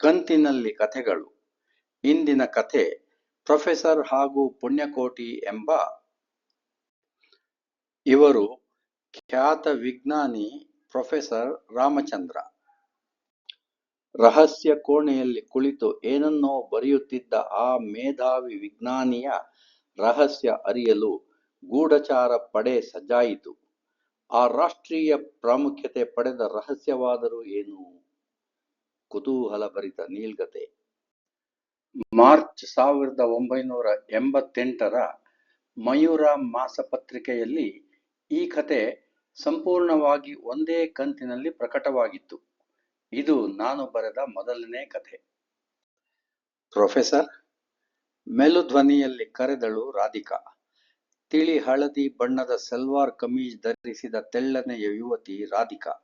ಕಂತಿನಲ್ಲಿ ಕಥೆಗಳು. ಇಂದಿನ ಕಥೆ ಪ್ರೊಫೆಸರ್ ಹಾಗೂ ಪುಣ್ಯಕೋಟಿ ಎಂಬ ಇವರು ಖ್ಯಾತ ವಿಜ್ಞಾನಿ ಪ್ರೊಫೆಸರ್ ರಾಮಚಂದ್ರ. ರಹಸ್ಯ ಕೋಣೆಯಲ್ಲಿ ಕುಳಿತು ಏನನ್ನೋ ಬರೆಯುತ್ತಿದ್ದ ಆ ಮೇಧಾವಿ ವಿಜ್ಞಾನಿಯ ರಹಸ್ಯ ಅರಿಯಲು ಗೂಢಚಾರ ಪಡೆ ಸಜ್ಜಾಯಿತು ಆ ರಾಷ್ಟ್ರೀಯ ಪ್ರಾಮುಖ್ಯತೆ ಪಡೆದ ರಹಸ್ಯವಾದರೂ ಏನು? ಕುತೂಹಲಭರಿತ ನೀಲ್ಗತೆ. ಮಾರ್ಚ್ ಸಾವಿರದ ಒಂಬೈನೂರ ಎಂಬತ್ತೆಂಟರ ಮಯೂರ ಮಾಸಪತ್ರಿಕೆಯಲ್ಲಿ ಈ ಕತೆ ಸಂಪೂರ್ಣವಾಗಿ ಒಂದೇ ಕಂತಿನಲ್ಲಿ ಪ್ರಕಟವಾಗಿತ್ತು. ಇದು ನಾನು ಬರೆದ ಮೊದಲನೇ ಕಥೆ ಪ್ರೊಫೆಸರ್ ಮೆಲುಧ್ವನಿಯಲ್ಲಿ ಕರೆದಳು ರಾಧಿಕಾ. ತಿಳಿ ಹಳದಿ ಬಣ್ಣದ ಸಲ್ವಾರ್ ಕಮೀಜ್ ಧರಿಸಿದ ತೆಳ್ಳನೆಯ ಯುವತಿ ರಾಧಿಕಾ.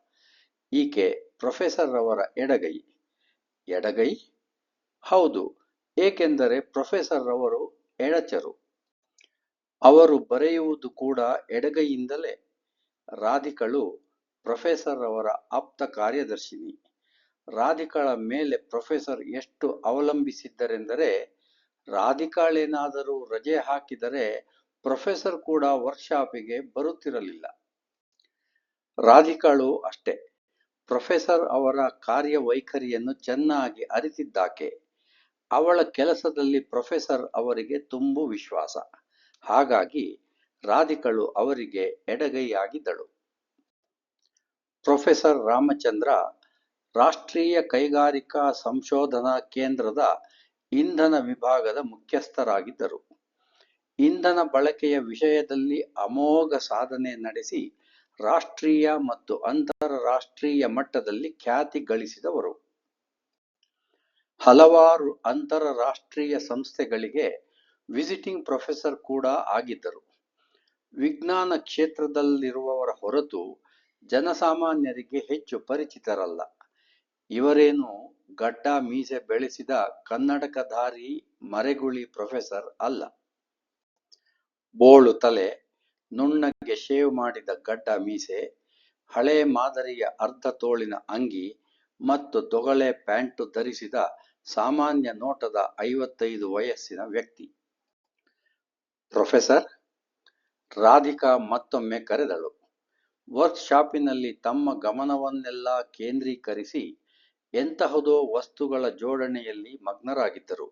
ಈಕೆ ಪ್ರೊಫೆಸರ್ ಅವರ ಎಡಗೈ. ಎಡಗೈ? ಹೌದು, ಏಕೆಂದರೆ ಪ್ರೊಫೆಸರ್ ರವರು ಎಡಚರು ಅವರು ಬರೆಯುವುದು ಕೂಡ ಎಡಗೈಯಿಂದಲೇ. ರಾಧಿಕಳು ಪ್ರೊಫೆಸರ್ ಅವರ ಆಪ್ತ ಕಾರ್ಯದರ್ಶಿನಿ. ರಾಧಿಕಳ ಮೇಲೆ ಪ್ರೊಫೆಸರ್ ಎಷ್ಟು ಅವಲಂಬಿಸಿದ್ದರೆಂದರೆ, ರಾಧಿಕಾಳೇನಾದರೂ ರಜೆ ಹಾಕಿದರೆ ಪ್ರೊಫೆಸರ್ ಕೂಡ ವರ್ಕ್ಶಾಪಿಗೆ ಬರುತ್ತಿರಲಿಲ್ಲ. ರಾಧಿಕಾಳು ಅಷ್ಟೇ. ಪ್ರೊಫೆಸರ್ ಅವರ ಕಾರ್ಯವೈಖರಿಯನ್ನು ಚೆನ್ನಾಗಿ ಅರಿತಿದ್ದಾಕೆ. ಅವಳ ಕೆಲಸದಲ್ಲಿ ಪ್ರೊಫೆಸರ್ ಅವರಿಗೆ ತುಂಬು ವಿಶ್ವಾಸ. ಹಾಗಾಗಿ ರಾಧಿಕಳು ಅವರಿಗೆ ಎಡಗೈಯಾಗಿದ್ದಳು. ಪ್ರೊಫೆಸರ್ ರಾಮಚಂದ್ರ, ರಾಷ್ಟ್ರೀಯ ಕೈಗಾರಿಕಾ ಸಂಶೋಧನಾ ಕೇಂದ್ರದ ಇಂಧನ ವಿಭಾಗದ ಮುಖ್ಯಸ್ಥರಾಗಿದ್ದರು. ಇಂಧನ ಬಳಕೆಯ ವಿಷಯದಲ್ಲಿ ಅಮೋಘ ಸಾಧನೆ ನಡೆಸಿ ರಾಷ್ಟ್ರೀಯ ಮತ್ತು ಅಂತಾರಾಷ್ಟ್ರೀಯ ಮಟ್ಟದಲ್ಲಿ ಖ್ಯಾತಿ ಗಳಿಸಿದವರು. ಹಲವಾರು ಅಂತಾರಾಷ್ಟ್ರೀಯ ಸಂಸ್ಥೆಗಳಿಗೆ ವಿಸಿಟಿಂಗ್ ಪ್ರೊಫೆಸರ್ ಕೂಡ ಆಗಿದ್ದರು. ವಿಜ್ಞಾನ ಕ್ಷೇತ್ರದಲ್ಲಿರುವವರ ಹೊರತು ಜನಸಾಮಾನ್ಯರಿಗೆ ಹೆಚ್ಚು ಪರಿಚಿತರಲ್ಲ. ಇವರೇನು ಗಡ್ಡ ಮೀಸೆ ಬೆಳೆಸಿದ ಕನ್ನಡಕಧಾರಿ ಮರೆಗುಳಿ ಪ್ರೊಫೆಸರ್ ಅಲ್ಲ. ಬೋಳು ತಲೆ ನುಣ್ಣಗೆ ಶೇವ್ ಮಾಡಿದ ಗಡ್ಡ ಮೀಸೆ, ಹಳೆ ಮಾದರಿಯ ಅರ್ಧ ತೋಳಿನ ಅಂಗಿ ಮತ್ತು ತೊಗಳೆ ಪ್ಯಾಂಟು ಧರಿಸಿದ ಸಾಮಾನ್ಯ ನೋಟದ ಐವತ್ತೈದು ವಯಸ್ಸಿನ ವ್ಯಕ್ತಿ. ಪ್ರೊಫೆಸರ್ ರಾಧಿಕಾ ಮತ್ತೊಮ್ಮೆ ಕರೆದಳು ವರ್ಕ್ ಶಾಪಿನಲ್ಲಿ ತಮ್ಮ ಗಮನವನ್ನೆಲ್ಲ ಕೇಂದ್ರೀಕರಿಸಿ ಎಂತಹುದೋ ವಸ್ತುಗಳ ಜೋಡಣೆಯಲ್ಲಿ ಮಗ್ನರಾಗಿದ್ದರು.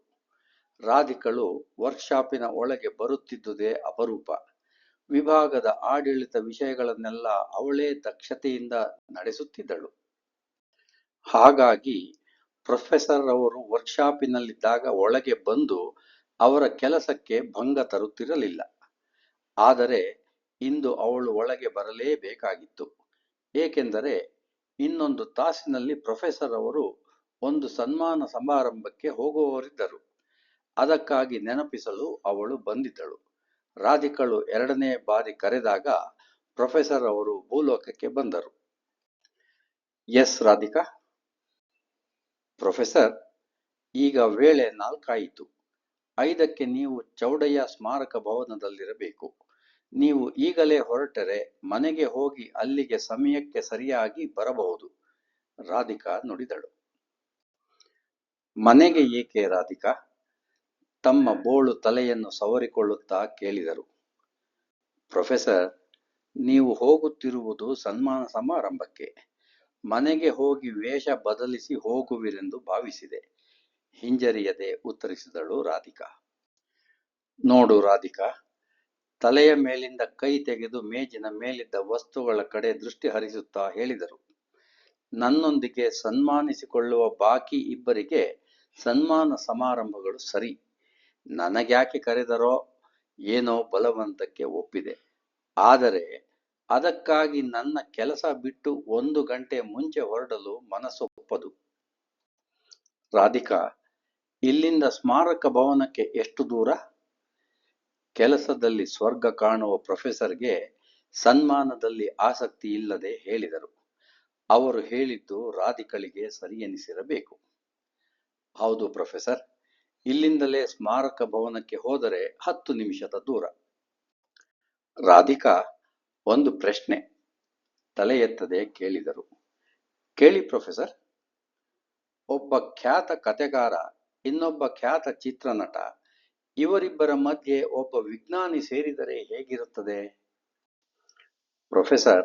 ರಾಧಿಕಳು, ವರ್ಕ್ಶಾಪಿನ ಒಳಗೆ ಬರುತ್ತಿದ್ದುದೇ ಅಪರೂಪ. ವಿಭಾಗದ ಆಡಳಿತ ವಿಷಯಗಳನ್ನೆಲ್ಲ ಅವಳೇ ದಕ್ಷತೆಯಿಂದ ನಡೆಸುತ್ತಿದ್ದಳು. ಹಾಗಾಗಿ ಪ್ರೊಫೆಸರ್ ಅವರು ವರ್ಕ್ಶಾಪಿನಲ್ಲಿದ್ದಾಗ ಒಳಗೆ ಬಂದು ಅವರ ಕೆಲಸಕ್ಕೆ ಭಂಗ ತರುತ್ತಿರಲಿಲ್ಲ. ಆದರೆ ಇಂದು ಅವಳು ಒಳಗೆ ಬರಲೇಬೇಕಾಗಿತ್ತು. ಏಕೆಂದರೆ ಇನ್ನೊಂದು ತಾಸಿನಲ್ಲಿ ಪ್ರೊಫೆಸರ್ ಅವರು ಒಂದು ಸನ್ಮಾನ ಸಮಾರಂಭಕ್ಕೆ ಹೋಗುವವರಿದ್ದರು. ಅದಕ್ಕಾಗಿ ನೆನಪಿಸಲು ಅವಳು ಬಂದಿದ್ದಳು. ರಾಧಿಕಳು ಎರಡನೇ ಬಾರಿ ಕರೆದಾಗ ಪ್ರೊಫೆಸರ್ ಅವರು ಭೂಲೋಕಕ್ಕೆ ಬಂದರು. ಎಸ್ ರಾಧಿಕಾ. ಪ್ರೊಫೆಸರ್, ಈಗ ವೇಳೆ ನಾಲ್ಕಾಯಿತು. ಐದಕ್ಕೆ ನೀವು ಚೌಡಯ್ಯ ಸ್ಮಾರಕ ಭವನದಲ್ಲಿರಬೇಕು. ನೀವು ಈಗಲೇ ಹೊರಟರೆ ಮನೆಗೆ ಹೋಗಿ ಅಲ್ಲಿಗೆ ಸಮಯಕ್ಕೆ ಸರಿಯಾಗಿ ಬರಬಹುದು. ರಾಧಿಕಾ ನುಡಿದಳು. ಮನೆಗೆ ಏಕೆ ರಾಧಿಕಾ? ತಮ್ಮ ಬೋಳು ತಲೆಯನ್ನು ಸವರಿಕೊಳ್ಳುತ್ತಾ ಕೇಳಿದರು. ಪ್ರೊಫೆಸರ್, ನೀವು ಹೋಗುತ್ತಿರುವುದು ಸನ್ಮಾನ ಸಮಾರಂಭಕ್ಕೆ. ಮನೆಗೆ ಹೋಗಿ ವೇಷ ಬದಲಿಸಿ ಹೋಗುವಿರೆಂದು ಭಾವಿಸಿದೆ, ಹಿಂಜರಿಯದೆ ಉತ್ತರಿಸಿದಳು ರಾಧಿಕಾ. ನೋಡು ರಾಧಿಕಾ, ತಲೆಯ ಮೇಲಿಂದ ಕೈ ತೆಗೆದು ಮೇಜಿನ ಮೇಲಿದ್ದ ವಸ್ತುಗಳ ಕಡೆ ದೃಷ್ಟಿ ಹರಿಸುತ್ತಾ ಹೇಳಿದರು. ನನ್ನೊಂದಿಗೆ ಸನ್ಮಾನಿಸಿಕೊಳ್ಳುವ ಬಾಕಿ ಇಬ್ಬರಿಗೆ ಸನ್ಮಾನ ಸಮಾರಂಭಗಳು ಸರಿ. ನನಗ್ಯಾಕೆ ಕರೆದರೋ ಏನೋ ಬಲವಂತಕ್ಕೆ ಒಪ್ಪಿದೆ. ಆದರೆ ಅದಕ್ಕಾಗಿ ನನ್ನ ಕೆಲಸ ಬಿಟ್ಟು ಒಂದು ಗಂಟೆ ಮುಂಚೆ ಹೊರಡಲು ಮನಸ್ಸೊಪ್ಪದು ರಾಧಿಕಾ, ಇಲ್ಲಿಂದ ಸ್ಮಾರಕ ಭವನಕ್ಕೆ ಎಷ್ಟು ದೂರ? ಕೆಲಸದಲ್ಲಿ ಸ್ವರ್ಗ ಕಾಣುವ ಪ್ರೊಫೆಸರ್ಗೆ ಸನ್ಮಾನದಲ್ಲಿ ಆಸಕ್ತಿ ಇಲ್ಲದೆ ಹೇಳಿದರು. ಅವರು ಹೇಳಿದ್ದು ರಾಧಿಕಳಿಗೆ ಸರಿ ಎನಿಸಿರಬೇಕು ಹೌದು ಪ್ರೊಫೆಸರ್. ಇಲ್ಲಿಂದಲೇ ಸ್ಮಾರಕ ಭವನಕ್ಕೆ ಹೋದರೆ ಹತ್ತು ನಿಮಿಷದ ದೂರ. ರಾಧಿಕಾ ಒಂದು ಪ್ರಶ್ನೆ ತಲೆ ಎತ್ತದೆ ಕೇಳಿದರು. ಕೇಳಿ ಪ್ರೊಫೆಸರ್. ಒಬ್ಬ ಖ್ಯಾತ ಕತೆಗಾರ ಇನ್ನೊಬ್ಬ ಖ್ಯಾತ ಚಿತ್ರನಟ, ಇವರಿಬ್ಬರ ಮಧ್ಯೆ ಒಬ್ಬ ವಿಜ್ಞಾನಿ ಸೇರಿದರೆ ಹೇಗಿರುತ್ತದೆ? ಪ್ರೊಫೆಸರ್,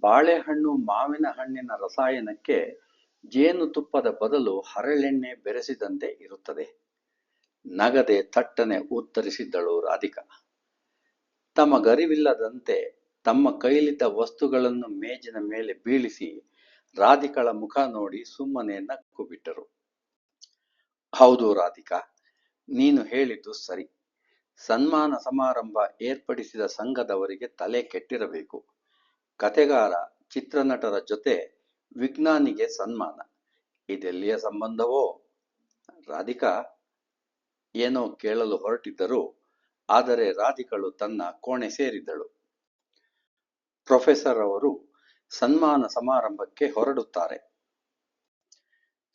ಬಾಳೆಹಣ್ಣು ಮಾವಿನ ಹಣ್ಣಿನ ರಸಾಯನಕ್ಕೆ ಜೇನುತುಪ್ಪದ ಬದಲು ಹರಳೆಣ್ಣೆ ಬೆರೆಸಿದಂತೆ ಇರುತ್ತದೆ. ನಗದೆ ತಟ್ಟನೆ ಉತ್ತರಿಸಿದ್ದಳು ರಾಧಿಕಾ. ಗರಿವಿಲ್ಲದಂತೆ ತಮ್ಮ ಕೈಲಿದ್ದ ವಸ್ತುಗಳನ್ನು ಮೇಜಿನ ಮೇಲೆ ಬೀಳಿಸಿ ರಾಧಿಕಳ ಮುಖ ನೋಡಿ ಸುಮ್ಮನೆ ನಕ್ಕು ಬಿಟ್ಟರು ಹೌದು ರಾಧಿಕಾ, ನೀನು ಹೇಳಿದ್ದು ಸರಿ. ಸನ್ಮಾನ ಸಮಾರಂಭ ಏರ್ಪಡಿಸಿದ ಸಂಘದವರಿಗೆ ತಲೆ ಕೆಟ್ಟಿರಬೇಕು. ಕತೆಗಾರ ಚಿತ್ರನಟರ ಜೊತೆ ವಿಜ್ಞಾನಿಗೆ ಸನ್ಮಾನ. ಇದೆಲ್ಲಿಯ ಸಂಬಂಧವೋ? ರಾಧಿಕಾ ಏನೋ ಕೇಳಲು ಹೊರಟಿದ್ದರು, ಆದರೆ ರಾಧಿಕಳು ತನ್ನ ಕೋಣೆ ಸೇರಿದ್ದಳು. ಪ್ರೊಫೆಸರ್ ಅವರು ಸನ್ಮಾನ ಸಮಾರಂಭಕ್ಕೆ ಹೊರಡುತ್ತಾರೆ.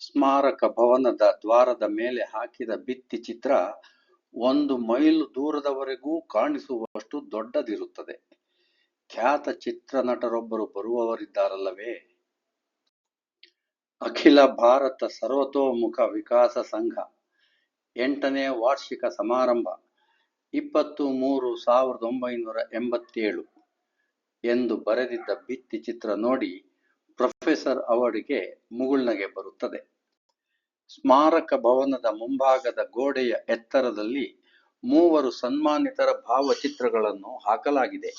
ಸ್ಮಾರಕ ಭವನದ ದ್ವಾರದ ಮೇಲೆ ಹಾಕಿದ ಭಿತ್ತಿ ಚಿತ್ರ ಒಂದು ಮೈಲು ದೂರದವರೆಗೂ ಕಾಣಿಸುವಷ್ಟು ದೊಡ್ಡದಿರುತ್ತದೆ. ಖ್ಯಾತ ಚಿತ್ರನಟರೊಬ್ಬರು ಬರುವವರಿದ್ದಾರಲ್ಲವೇ? ಅಖಿಲ ಭಾರತ ಸರ್ವತೋಮುಖ ವಿಕಾಸ ಸಂಘ. ಎಂಟನೇ ವಾರ್ಷಿಕ ಸಮಾರಂಭ, ಇಪ್ಪತ್ತು ಮೂರು ಸಾವಿರದ ಒಂಬೈನೂರ ಎಂಬತ್ತೇಳು ಎಂದು ಬರೆದಿದ್ದ ಭಿತ್ತಿ ಚಿತ್ರ ನೋಡಿ ಪ್ರೊಫೆಸರ್ ಅವರಿಗೆ ಮುಗುಳ್ನಗೆ ಬರುತ್ತದೆ. ಸ್ಮಾರಕ ಭವನದ ಮುಂಭಾಗದ ಗೋಡೆಯ ಎತ್ತರದಲ್ಲಿ ಮೂವರು ಸನ್ಮಾನಿತರ ಭಾವಚಿತ್ರಗಳನ್ನು ಹಾಕಲಾಗಿದೆ.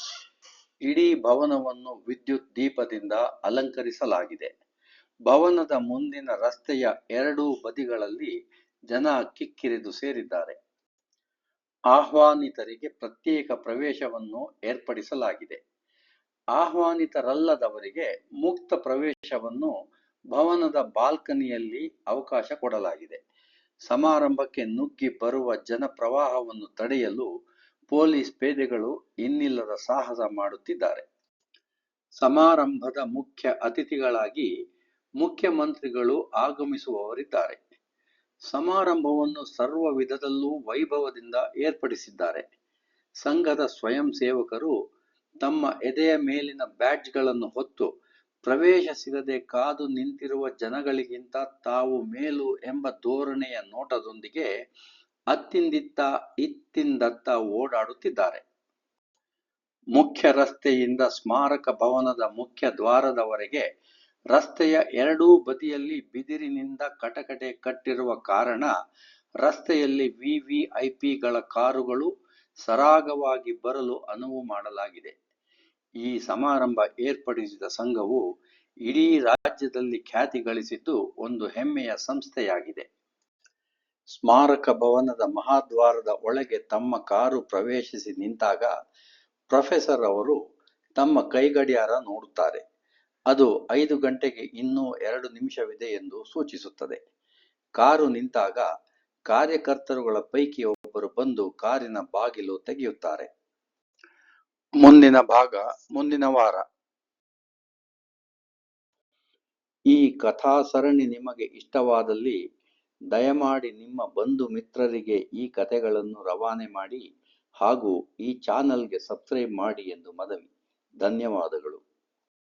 ಇಡೀ ಭವನವನ್ನು ವಿದ್ಯುತ್ ದೀಪದಿಂದ ಅಲಂಕರಿಸಲಾಗಿದೆ. ಭವನದ ಮುಂದಿನ ರಸ್ತೆಯ ಎರಡೂ ಬದಿಗಳಲ್ಲಿ ಜನ ಕಿಕ್ಕಿರಿದು ಸೇರಿದ್ದಾರೆ. ಆಹ್ವಾನಿತರಿಗೆ ಪ್ರತ್ಯೇಕ ಪ್ರವೇಶವನ್ನು ಏರ್ಪಡಿಸಲಾಗಿದೆ. ಆಹ್ವಾನಿತರಲ್ಲದವರಿಗೆ ಮುಕ್ತ ಪ್ರವೇಶವನ್ನು ಭವನದ ಬಾಲ್ಕನಿಯಲ್ಲಿ ಅವಕಾಶ ಕೊಡಲಾಗಿದೆ. ಸಮಾರಂಭಕ್ಕೆ ನುಗ್ಗಿ ಬರುವ ಜನ ಪ್ರವಾಹವನ್ನು ತಡೆಯಲು ಪೊಲೀಸ್ ಪೇದೆಗಳು ಇನ್ನಿಲ್ಲದ ಸಾಹಸ ಮಾಡುತ್ತಿದ್ದಾರೆ. ಸಮಾರಂಭದ ಮುಖ್ಯ ಅತಿಥಿಗಳಾಗಿ ಮುಖ್ಯಮಂತ್ರಿಗಳು ಆಗಮಿಸುವವರಿದ್ದಾರೆ. ಸಮಾರಂಭವನ್ನು ಸರ್ವ ವಿಧದಲ್ಲೂ ವೈಭವದಿಂದ ಏರ್ಪಡಿಸಿದ್ದಾರೆ. ಸಂಘದ ಸ್ವಯಂ ಸೇವಕರು ತಮ್ಮ ಎದೆಯ ಮೇಲಿನ ಬ್ಯಾಡ್ಜ್ಗಳನ್ನು ಹೊತ್ತು ಪ್ರವೇಶ ಸಿಗದೆ ಕಾದು ನಿಂತಿರುವ ಜನಗಳಿಗಿಂತ ತಾವು ಮೇಲು ಎಂಬ ಧೋರಣೆಯ ನೋಟದೊಂದಿಗೆ ಅತ್ತಿಂದಿತ್ತ ಇತ್ತಿಂದತ್ತ ಓಡಾಡುತ್ತಿದ್ದಾರೆ. ಮುಖ್ಯ ರಸ್ತೆಯಿಂದ ಸ್ಮಾರಕ ಭವನದ ಮುಖ್ಯ ದ್ವಾರದವರೆಗೆ ರಸ್ತೆಯ ಎರಡೂ ಬದಿಯಲ್ಲಿ ಬಿದಿರಿನಿಂದ ಕಟಕಟೆ ಕಟ್ಟಿರುವ ಕಾರಣ ರಸ್ತೆಯಲ್ಲಿ ವಿವಿಐಪಿಗಳ ಕಾರುಗಳು ಸರಾಗವಾಗಿ ಬರಲು ಅನುವು ಮಾಡಲಾಗಿದೆ. ಈ ಸಮಾರಂಭ ಏರ್ಪಡಿಸಿದ ಸಂಘವು ಇಡೀ ರಾಜ್ಯದಲ್ಲಿ ಖ್ಯಾತಿ ಗಳಿಸಿದ್ದು ಒಂದು ಹೆಮ್ಮೆಯ ಸಂಸ್ಥೆಯಾಗಿದೆ. ಸ್ಮಾರಕ ಭವನದ ಮಹಾದ್ವಾರದ ಒಳಗೆ ತಮ್ಮ ಕಾರು ಪ್ರವೇಶಿಸಿ ನಿಂತಾಗ ಪ್ರೊಫೆಸರ್ ಅವರು ತಮ್ಮ ಕೈಗಡಿಯಾರ ನೋಡುತ್ತಾರೆ. ಅದು ಐದು ಗಂಟೆಗೆ ಇನ್ನೂ ಎರಡು ನಿಮಿಷವಿದೆ ಎಂದು ಸೂಚಿಸುತ್ತದೆ. ಕಾರು ನಿಂತಾಗ ಕಾರ್ಯಕರ್ತರುಗಳ ಪೈಕಿ ಒಬ್ಬರು ಬಂದು ಕಾರಿನ ಬಾಗಿಲು ತೆಗೆಯುತ್ತಾರೆ. ಮುಂದಿನ ಭಾಗ, ಮುಂದಿನ ವಾರ. ಈ ಕಥಾ ಸರಣಿ ನಿಮಗೆ ಇಷ್ಟವಾದಲ್ಲಿ ದಯಮಾಡಿ ನಿಮ್ಮ ಬಂಧು ಮಿತ್ರರಿಗೆ ಈ ಕಥೆಗಳನ್ನು ರವಾನೆ ಮಾಡಿ ಹಾಗೂ ಈ ಚಾನಲ್ಗೆ ಸಬ್ಸ್ಕ್ರೈಬ್ ಮಾಡಿ ಎಂದು ಮನವಿ. ಧನ್ಯವಾದಗಳು.